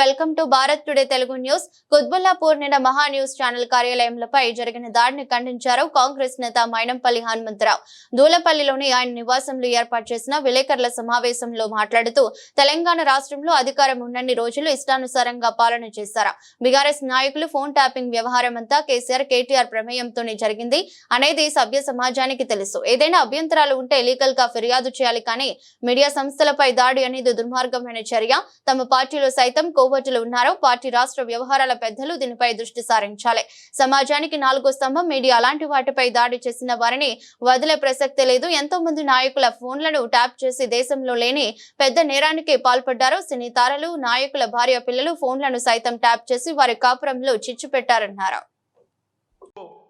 Welcome to Bharat today Telugu news. Quthbullapur నిన్న Maha news channel కార్యాలయంలపై జరిగిన దాడిని ఖండించారు కాంగ్రెస్ నేత మైనంపల్లి హనుమంతరావు. దూలపల్లిలోని ఆయన నివాసంలో ఏర్పాటు చేసిన విలేకరుల సమావేశంలో మాట్లాడుతూ తెలంగాణ రాష్ట్రంలో అధికారం ఉన్నన్ని రోజులు ఇష్టానుసారంగా పాలన చేశారు. బీఆర్ఎస్ నాయకులు ఫోన్ ట్యాపింగ్ వ్యవహారం అంతా కేసీఆర్ కేటీఆర్ ప్రమేయంతోనే జరిగింది. అనేది సభ్య సమాజానికి తెలుసు. ఏదైనా అభ్యంతరాలు ఉంటే లీగల్గా ఫిర్యాదు చేయాలి కానీ మీడియా సంస్థలపై దాడి అనేది దుర్మార్గమైన చర్య. తమ పార్టీలో సైతం కోవట్లు ఉన్నారు పార్టీ రాష్ట్ర వ్యవహారాల పెద్దలు దీనిపై దృష్టి సారించాలి. సమాజానికి నాలుగో స్తంభం మీడియా అలాంటి వాటిపై దాడి చేసిన వారిని వదిలే ప్రసక్తే లేదు. ఎంతో మంది నాయకుల ఫోన్లను ట్యాప్ చేసి దేశంలో లేని పెద్ద నేరానికి పాల్పడ్డారు. సినీ తారలు నాయకుల భార్య పిల్లలు ఫోన్లను సైతం ట్యాప్ చేసి వారి కాపురంలో చిచ్చు పెట్టారన్నారు.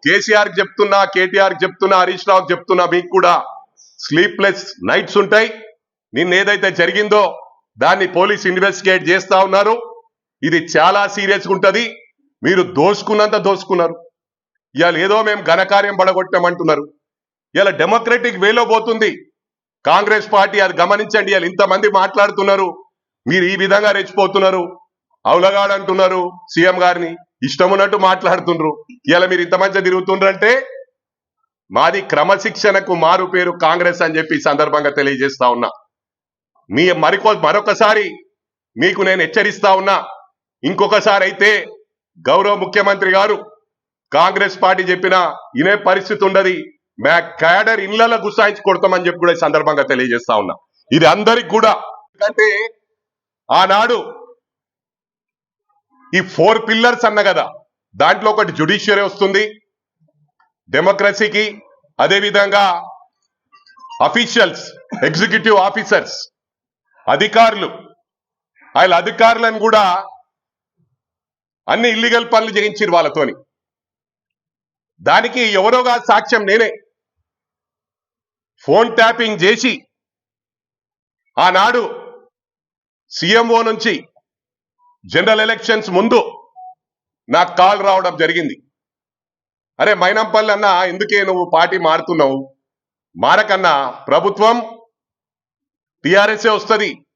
కేసీఆర్ చెప్తున్నా కేటీఆర్ చెప్తున్నా హరీష్ రావు చెప్తున్నా మీకు కూడా స్లీప్లెస్ నైట్స్ ఉంటాయి. నిన్న ఏదైతే జరిగిందో దాన్ని పోలీస్ ఇన్వెస్టిగేట్ చేస్తా ఉన్నారు. ఇది చాలా సీరియస్ ఉంటుంది. మీరు దోసుకున్నంత దోసుకున్నారు ఇవాళ ఏదో మేము ఘనకార్యం పడగొట్టామంటున్నారు. ఇలా డెమోక్రటిక్ వేలో పోతుంది. కాంగ్రెస్ పార్టీ అది గమనించండి. ఇవాళ ఇంతమంది మాట్లాడుతున్నారు. మీరు ఈ విధంగా రెచ్చిపోతున్నారు. అవులగాడంటున్నారు సీఎం గారిని. ఇష్టం ఉన్నట్టు మాట్లాడుతుండ్రు. ఇలా మీరు ఇంత మంచిగా తిరుగుతుండ్రంటే మాది క్రమశిక్షణకు మారు పేరు కాంగ్రెస్ అని చెప్పి సందర్భంగా తెలియజేస్తా ఉన్నా. మీ మరికో మరొకసారి మీకు నేను హెచ్చరిస్తా ఉన్నా. ఇంకొకసారి అయితే గౌరవ ముఖ్యమంత్రి గారు కాంగ్రెస్ పార్టీ చెప్పిన ఇనే పరిస్థితి ఉండదు. మే క్యాడర్ ఇళ్ళలో గుసాయించి కొడతామని చెప్పి కూడా ఈ సందర్భంగా తెలియజేస్తా ఉన్నా. ఇది అందరికి కూడా ఎందుకంటే ఆనాడు ఈ ఫోర్ పిల్లర్స్ అన్న కదా దాంట్లో ఒకటి జుడిషియరీ వస్తుంది. డెమోక్రసీకి అదేవిధంగా అఫీషియల్స్ ఎగ్జిక్యూటివ్ ఆఫీసర్స్ అధికారులు. వాళ్ళ అధికారులను కూడా అన్ని ఇల్లీగల్ పనులు చేయించారు వాళ్ళతోని. దానికి ఎవరోగా సాక్ష్యం నేనే. ఫోన్ ట్యాపింగ్ చేసి ఆనాడు సీఎంఓ నుంచి జనరల్ ఎలక్షన్స్ ముందు నాకు కాల్ రావడం జరిగింది. అరే మైనంపల్లి అన్న ఎందుకే నువ్వు పార్టీ మారుతున్నావు? మారకన్నా ప్రభుత్వం టిఆర్ఎస్ఏ వస్తుంది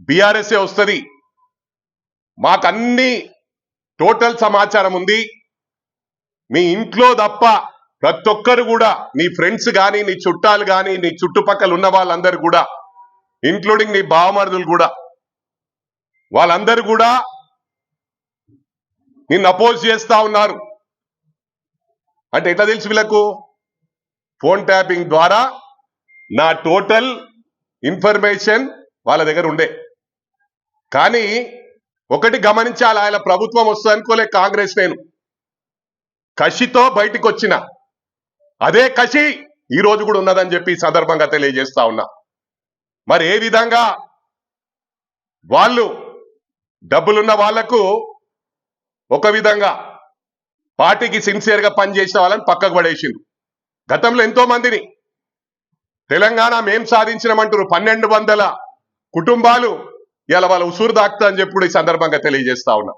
బీఆర్ఎస్ఏ వస్తుంది. మాకన్నీ టోటల్ సమాచారం ఉంది. మీ ఇంట్లో తప్ప ప్రతి ఒక్కరు కూడా నీ ఫ్రెండ్స్ కానీ నీ చుట్టాలు కానీ నీ చుట్టుపక్కల ఉన్న వాళ్ళందరూ కూడా ఇంక్లూడింగ్ నీ బావమరుదులు కూడా వాళ్ళందరూ కూడా నిన్ను అపోజ్ చేస్తా ఉన్నారు. అంటే ఎట్లా తెలుసు వీళ్ళకు? ఫోన్ ట్యాపింగ్ ద్వారా నా టోటల్ ఇన్ఫర్మేషన్ వాళ్ళ దగ్గర ఉండే. కానీ ఒకటి గమనించాలి ఆయన ప్రభుత్వం వస్తుంది అనుకోలే కాంగ్రెస్ నేను. కషితో బయటకు వచ్చిన అదే కషి ఈ రోజు కూడా ఉన్నదని చెప్పి సందర్భంగా తెలియజేస్తా ఉన్నా. మరి ఏ విధంగా వాళ్ళు డబ్బులున్న వాళ్ళకు ఒక విధంగా పార్టీకి సిన్సియర్గా పనిచేసిన వాళ్ళని పక్కకు పడేసిండు గతంలో ఎంతో మందిని. తెలంగాణ మేం సాధించినమంటారు పన్నెండు వందల కుటుంబాలు ఇలా వాళ్ళ ఉసురు దాక్తా అని చెప్పి కూడా ఈ సందర్భంగా తెలియజేస్తా ఉన్నా.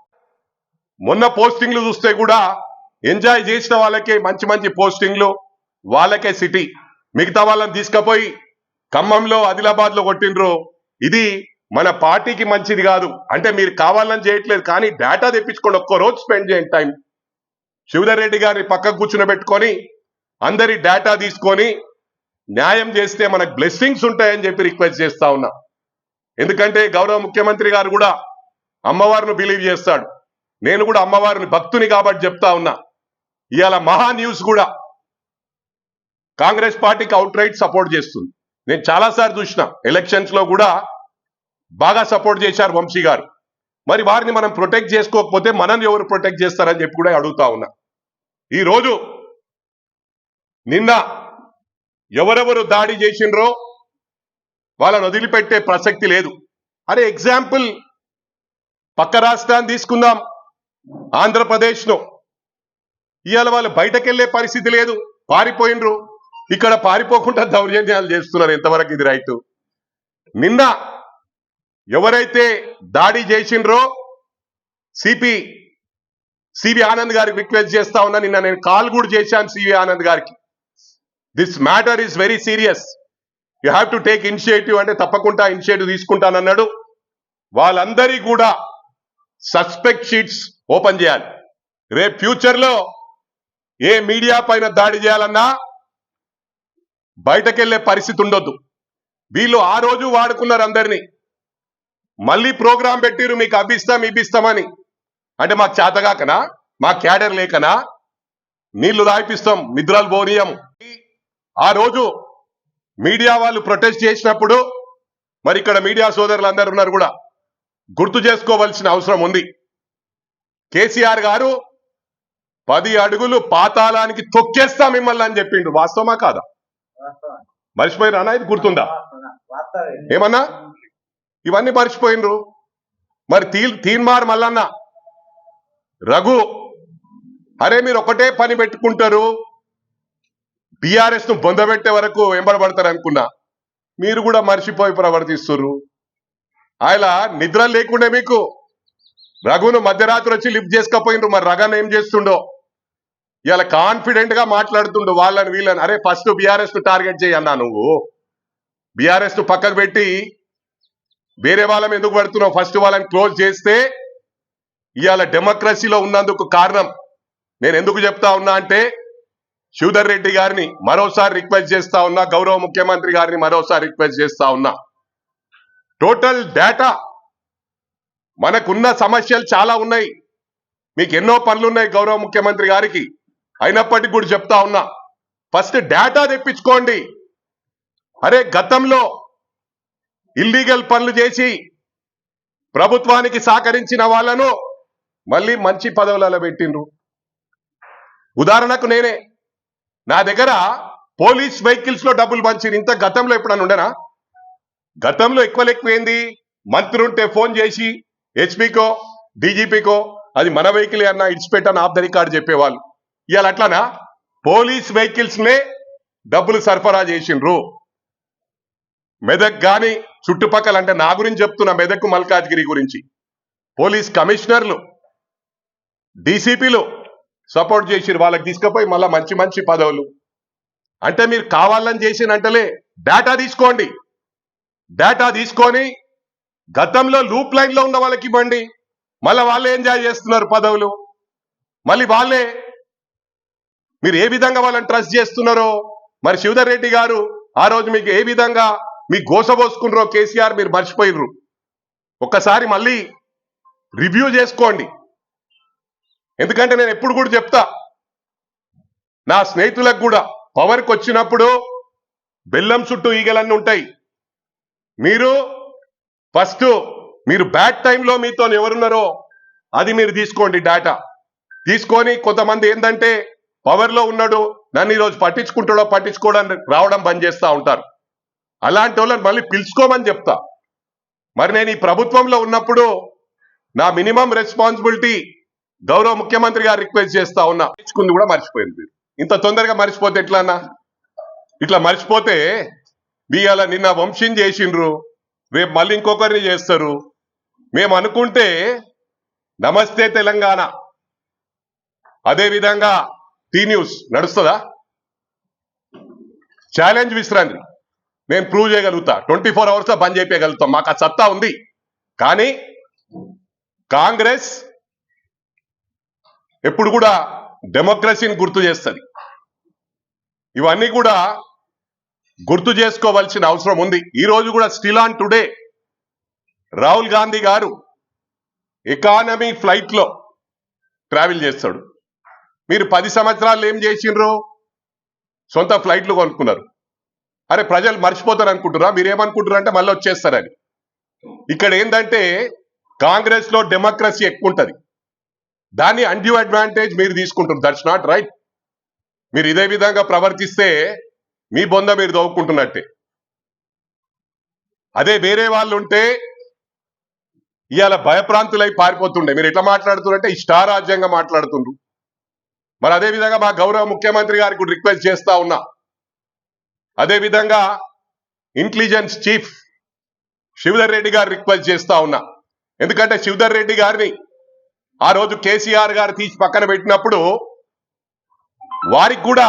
మొన్న పోస్టింగ్లు చూస్తే కూడా ఎంజాయ్ చేసిన వాళ్ళకే మంచి మంచి పోస్టింగ్లు వాళ్ళకే సిటీ. మిగతా వాళ్ళని తీసుకుపోయి ఖమ్మంలో ఆదిలాబాద్లో కొట్టిండ్రు. ఇది మన పార్టీకి మంచిది కాదు. అంటే మీరు కావాలని చేయట్లేదు కానీ డేటా తెప్పించుకోండి ఒక్కో రోజు స్పెండ్ చేయండి టైం శివధర్ రెడ్డి గారిని పక్కకు కూర్చునబెట్టుకొని అందరి డేటా తీసుకొని న్యాయం చేస్తే మనకు బ్లెస్సింగ్స్ ఉంటాయని చెప్పి రిక్వెస్ట్ చేస్తా ఉన్నా. ఎందుకంటే గౌరవ ముఖ్యమంత్రి గారు కూడా అమ్మవారిని బిలీవ్ చేస్తాడు. నేను కూడా అమ్మవారిని భక్తుని కాబట్టి చెప్తా ఉన్నా. ఇవాళ మహా న్యూస్ కూడా కాంగ్రెస్ పార్టీకి అవుట్ రైట్ సపోర్ట్ చేస్తుంది. నేను చాలాసార్లు చూసిన ఎలక్షన్స్లో కూడా బాగా సపోర్ట్ చేశారు వంశీ గారు. మరి వారిని మనం ప్రొటెక్ట్ చేసుకోకపోతే మనల్ని ఎవరు ప్రొటెక్ట్ చేస్తారని చెప్పి కూడా అడుగుతా ఉన్నా. ఈ రోజు నిన్న ఎవరెవరు దాడి చేసిండ్రో వాళ్ళని వదిలిపెట్టే ప్రసక్తి లేదు. అరే ఎగ్జాంపుల్ పక్క రాష్ట్రాన్ని తీసుకుందాం. ఆంధ్రప్రదేశ్లో ఇవాళ వాళ్ళు బయటకెళ్ళే పరిస్థితి లేదు. పారిపోయినరు ఇక్కడ పారిపోకుండా దౌర్జన్యాలు చేస్తున్నారు ఎంతవరకు ఇది రైతు? నిన్న ఎవరైతే దాడి చేసిండ్రో సిపి సివి ఆనంద్ గారికి రిక్వెస్ట్ చేస్తా ఉన్నా నిన్న నేను కాల్ కూడా చేశాను సివి ఆనంద్ గారికి. This matter is very serious you have to take initiative అంటే తప్పకుండా ఇనిషియేటివ్ తీసుకుంటానన్నాడు. వాళ్ళందరి కూడా సస్పెక్ట్ షీట్స్ ఓపెన్ చేయాలి. రేపు ఫ్యూచర్లో ఏ మీడియా పైన దాడి చేయాలన్నా బయటకెళ్ళే పరిస్థితి ఉండొద్దు. వీళ్ళు ఆ రోజు వాడుకున్నారు అందరినీ. మళ్ళీ ప్రోగ్రాం పెట్టిరు మీకు అభిస్తాం ఇప్పిస్తామని అంటే మాకు చేతగాకనా? మా క్యాడర్ లేకనా? నీళ్ళు దాయిపిస్తాం నిద్రలు పోనీయం ఆ రోజు మీడియా వాళ్ళు ప్రొటెస్ట్ చేసినప్పుడు మరి ఇక్కడ మీడియా సోదరులు అందరు ఉన్నారు కూడా గుర్తు చేసుకోవాల్సిన అవసరం ఉంది. కేసీఆర్ గారు పది అడుగులు పాతాళానికి తొక్కేస్తా మిమ్మల్ని అని చెప్పిండు. వాస్తవమా కాదా? మర్చిపోయినా ఇది గుర్తుందా? ఏమన్నా? ఇవన్నీ మర్చిపోయినరు. మరి తీ తీన్మార్ మల్లన్న రఘు అరే మీరు ఒకటే పని పెట్టుకుంటారు. బీఆర్ఎస్ను బొందబెట్టే వరకు వెంబడబడతారు అనుకున్నా మీరు కూడా మర్చిపోయి ప్రవర్తిస్తున్నారు ఆయన నిద్ర లేకుండే మీకు రఘును మధ్యరాత్రి వచ్చి లిఫ్ట్ చేసుకపోయిండ్రు. మరి రఘన్ ఏం చేస్తుండో? ఇలా కాన్ఫిడెంట్గా మాట్లాడుతుండు వాళ్ళని వీళ్ళని. అరే ఫస్ట్ బీఆర్ఎస్ను టార్గెట్ చేయన్నా నువ్వు. బీఆర్ఎస్ను పక్కకు పెట్టి వేరే వాళ్ళని ఎందుకు పడుతున్నావు? ఫస్ట్ వాళ్ళని క్లోజ్ చేస్తే ఇవాళ డెమోక్రసీలో ఉన్నందుకు కారణం. నేను ఎందుకు చెప్తా ఉన్నా అంటే శివధర్ రెడ్డి గారిని మరోసారి రిక్వెస్ట్ చేస్తా ఉన్నా గౌరవ ముఖ్యమంత్రి గారిని మరోసారి రిక్వెస్ట్ చేస్తా ఉన్నా. టోటల్ డేటా మనకున్న సమస్యలు చాలా ఉన్నాయి. మీకు ఎన్నో పనులు ఉన్నాయి గౌరవ ముఖ్యమంత్రి గారికి. అయినప్పటికీ కూడా చెప్తా ఉన్నా ఫస్ట్ డేటా తెప్పించుకోండి. అరే గతంలో ఇల్లీగల్ పనులు చేసి ప్రభుత్వానికి సహకరించిన వాళ్ళను మళ్ళీ మంచి పదవులలో పెట్టిండ్రు. ఉదాహరణకు నేనే నా దగ్గర పోలీస్ వెహికల్స్లో డబ్బులు పంచి ఇంత గతంలో ఎప్పుడన్నా ఉండేనా? గతంలో ఎక్కువ ఎక్కువ మంత్రి ఉంటే ఫోన్ చేసి హెచ్పికో డీజీపీకో అది మన వెహికల్ అన్నా ఇడిచిపెట్టాను ఆఫ్ ద రికార్డు చెప్పేవాళ్ళు. ఇవాళ అట్లానా? పోలీస్ వెహికల్స్ నే డబ్బులు సరఫరా చేసిండ్రు. మెదక్ గాని చుట్టుపక్కల అంటే నా గురించి చెప్తున్నా మెదక్ మల్కాజ్గిరి గురించి. పోలీస్ కమిషనర్లు డీసీపీలు సపోర్ట్ చేసిరు వాళ్ళకి తీసుకుపోయి మళ్ళీ మంచి మంచి పదవులు. అంటే మీరు కావాలని చేసిన అంటలే డేటా తీసుకోండి. డేటా తీసుకొని గతంలో లూప్ లైన్లో ఉన్న వాళ్ళకి ఇవ్వండి. మళ్ళీ వాళ్ళే ఎంజాయ్ చేస్తున్నారు పదవులు. మళ్ళీ వాళ్ళే మీరు ఏ విధంగా వాళ్ళని ట్రస్ట్ చేస్తున్నారో మరి శివధర్ రెడ్డి గారు ఆ రోజు మీకు ఏ విధంగా మీ గోసబోసుకున్నారో కేసీఆర్ మీరు మర్చిపోయినరు ఒక్కసారి మళ్ళీ రివ్యూ చేసుకోండి. ఎందుకంటే నేను ఎప్పుడు కూడా చెప్తా నా స్నేహితులకు కూడా. పవర్కి వచ్చినప్పుడు బెల్లం చుట్టూ ఈగలన్నీ ఉంటాయి. మీరు ఫస్ట్ మీరు బ్యాడ్ టైంలో మీతో ఎవరున్నారో అది మీరు తీసుకోండి డేటా. తీసుకొని కొంతమంది ఏంటంటే పవర్లో ఉన్నాడు నన్ను ఈరోజు పట్టించుకుంటాడో పట్టించుకోవడానికి రావడం బంద్ చేస్తూ ఉంటారు. అలాంటి వాళ్ళని మళ్ళీ పిలుచుకోమని చెప్తా. మరి నేను ఈ ప్రభుత్వంలో ఉన్నప్పుడు నా మినిమం రెస్పాన్సిబిలిటీ గౌరవ ముఖ్యమంత్రి గారు రిక్వెస్ట్ చేస్తా ఉన్నా. తెచ్చుకుంది కూడా మర్చిపోయింది మీరు. ఇంత తొందరగా మర్చిపోతే ఎట్లా అన్నా? ఇట్లా మర్చిపోతే ఇవాళ నిన్న వంశం చేసిండ్రు. రేపు మళ్ళీ ఇంకొకరిని చేస్తారు. మేము అనుకుంటే నమస్తే తెలంగాణ. అదే విధంగా టీ న్యూస్ నడుస్తుందా? ఛాలెంజ్ విశ్రాంతి. నేను ప్రూవ్ చేయగలుగుతా. ట్వంటీ ఫోర్ అవర్స్లో బంద్ చేయగలుగుతాం మాకు ఆ సత్తా ఉంది. కానీ కాంగ్రెస్ ఎప్పుడు కూడా డెమోక్రసీని గుర్తు చేస్తుంది. ఇవన్నీ కూడా గుర్తు చేసుకోవాల్సిన అవసరం ఉంది. ఈ రోజు కూడా still on today Rahul Gandhi garu economy ఫ్లైట్లో ట్రావెల్ చేస్తాడు. మీరు పది సంవత్సరాలు ఏం చేసిండ్రు సొంత ఫ్లైట్లు కొనుక్కున్నారు. అరే ప్రజలు మర్చిపోతారు అనుకుంటున్నారా? మీరు ఏమనుకుంటున్నారు అంటే మళ్ళీ వచ్చేస్తారని. ఇక్కడ ఏంటంటే కాంగ్రెస్లో డెమోక్రసీ ఎక్కువ ఉంటుంది దాన్ని అన్డ్యూ అడ్వాంటేజ్ మీరు తీసుకుంటారు దట్స్ నాట్ రైట్ మీరు ఇదే విధంగా ప్రవర్తిస్తే మీ బొంద మీరు దవ్వుకుంటున్నట్టే అదే వేరే వాళ్ళు ఉంటే ఇవాళ భయప్రాంతులై పారిపోతుండే. మీరు ఎట్లా మాట్లాడుతున్నారంటే ఇష్టారాజ్యంగా మాట్లాడుతుండ్రు. మరి అదే విధంగా మా గౌరవ ముఖ్యమంత్రి గారికి కూడా రిక్వెస్ట్ చేస్తా ఉన్నా. అదే విధంగా ఇంటెలిజెన్స్ చీఫ్ శివధర్ రెడ్డి గారు రిక్వెస్ట్ చేస్తా ఉన్నా. ఎందుకంటే శివధర్ రెడ్డి గారిని ఆ రోజు కేసీఆర్ గారు తీసి పక్కన పెట్టినప్పుడు వారికి కూడా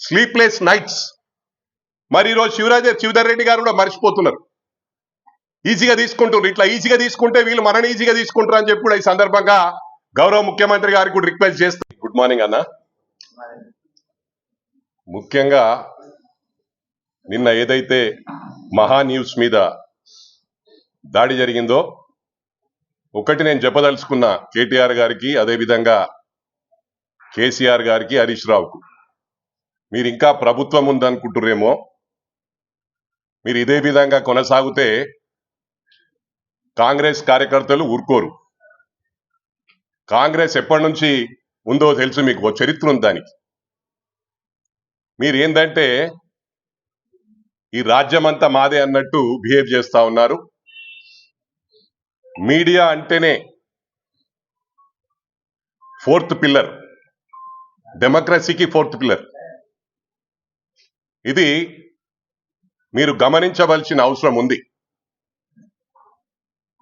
స్లీప్లెస్ నైట్స్ మరి ఈరోజు శివరాజ శివధర్ రెడ్డి గారు కూడా మర్చిపోతున్నారు. ఈజీగా తీసుకుంటారు ఇట్లా ఈజీగా తీసుకుంటే వీళ్ళు మనని ఈజీగా తీసుకుంటారు అని చెప్పి ఈ సందర్భంగా గౌరవ ముఖ్యమంత్రి గారికి కూడా రిక్వెస్ట్ చేస్తాను గుడ్ మార్నింగ్ అన్న. ముఖ్యంగా నిన్న ఏదైతే మహా న్యూస్ మీద దాడి జరిగిందో ఒకటి నేను చెప్పదలుచుకున్న కేటీఆర్ గారికి అదేవిధంగా కేసీఆర్ గారికి హరీష్ రావుకు. మీరు ఇంకా ప్రభుత్వం ఉందనుకుంటురేమో మీరు ఇదే విధంగా కొనసాగితే కాంగ్రెస్ కార్యకర్తలు ఊరుకోరు. కాంగ్రెస్ ఎప్పటి నుంచి ఉందో తెలుసు మీకు ఓ చరిత్ర ఉంది దానికి. మీరు ఏంటంటే ఈ రాజ్యం అంతా మాదే అన్నట్టు బిహేవ్ చేస్తా ఉన్నారు. మీడియా అంటేనే ఫోర్త్ పిల్లర్. డెమోక్రసీకి ఫోర్త్ పిల్లర్. ఇది మీరు గమనించవలసిన అవసరం ఉంది.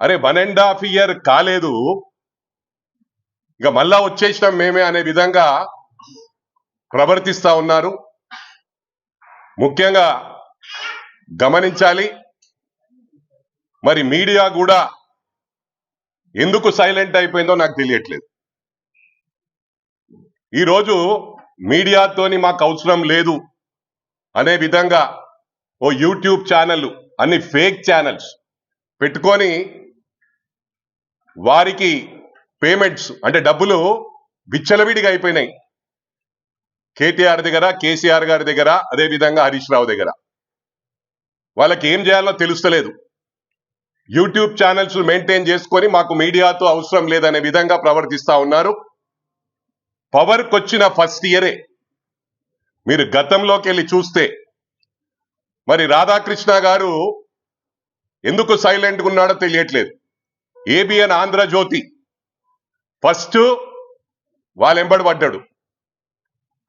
అరే వన్ అండ్ హాఫ్ ఇయర్ కాలేదు. ఇక మళ్ళా వచ్చేసినాం మేమే అనే విధంగా ప్రవర్తిస్తా ఉన్నారు. ముఖ్యంగా గమనించాలి. మరి మీడియా కూడా ఎందుకు సైలెంట్ అయిపోయిందో నాకు తెలియట్లేదు. ఈరోజు మీడియాతోని మాకు అవసరం లేదు అనే విధంగా ఓ యూట్యూబ్ ఛానల్ అన్ని ఫేక్ ఛానల్స్ పెట్టుకొని వారికి పేమెంట్స్ అంటే డబ్బులు విచ్చలవిడిగా అయిపోయినాయి. కేటీఆర్ దగ్గర కేసీఆర్ గారి దగ్గర అదే విధంగా హరీష్ రావు దగ్గర. వాళ్ళకి ఏం చేయాలో తెలుస్తలేదు. యూట్యూబ్ ఛానల్స్ మెయింటైన్ చేసుకొని మాకు మీడియాతో అవసరం లేదనే విధంగా ప్రవర్తిస్తా ఉన్నారు. పవర్కి వచ్చిన ఫస్ట్ ఇయరే. మీరు గతంలోకి వెళ్ళి చూస్తే. మరి రాధాకృష్ణ గారు ఎందుకు సైలెంట్గా ఉన్నాడో తెలియట్లేదు. ఏబిఎన్ ఆంధ్రజ్యోతి ఫస్ట్ వాళ్ళెంబడి పడ్డాడు.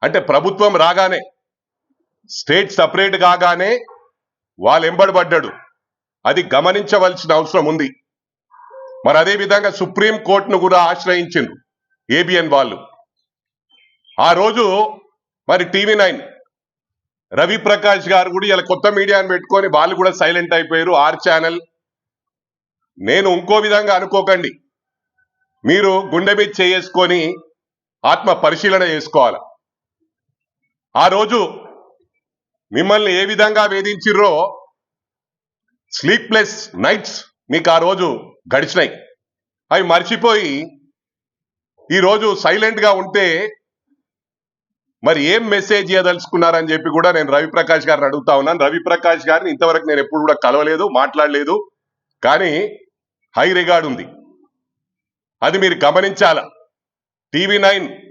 అంటే ప్రభుత్వం రాగానే స్టేట్ సపరేట్ కాగానే వాళ్ళెంబడి పడ్డాడు. అది గమనించవలసిన అవసరం ఉంది. మరి అదే విధంగా సుప్రీం కోర్టును కూడా ఆశ్రయించిండ్రు ఏబిఎన్ వాళ్ళు. ఆ రోజు మరి టీవీ నైన్ రవి ప్రకాష్ గారు కూడా ఇలా కొత్త మీడియాను పెట్టుకొని వాళ్ళు కూడా సైలెంట్ అయిపోయారు. R channel. నేను ఇంకో విధంగా అనుకోకండి. మీరు గుండె మీద చేసుకొని ఆత్మ పరిశీలన చేసుకోవాలి. ఆ రోజు మిమ్మల్ని ఏ విధంగా వేధించిర్రో స్లీప్లెస్ నైట్స్ మీకు ఆ రోజు గడిచినాయి. అవి మర్చిపోయి ఈరోజు సైలెంట్గా ఉంటే మరి ఏం మెసేజ్ చేయదలుచుకున్నారని చెప్పి కూడా నేను రవిప్రకాష్ గారిని అడుగుతా ఉన్నాను. రవిప్రకాష్ గారిని ఇంతవరకు నేను ఎప్పుడు కూడా కలవలేదు మాట్లాడలేదు. కానీ హై రిగార్డ్ ఉంది. అది మీరు గమనించాల? TV nine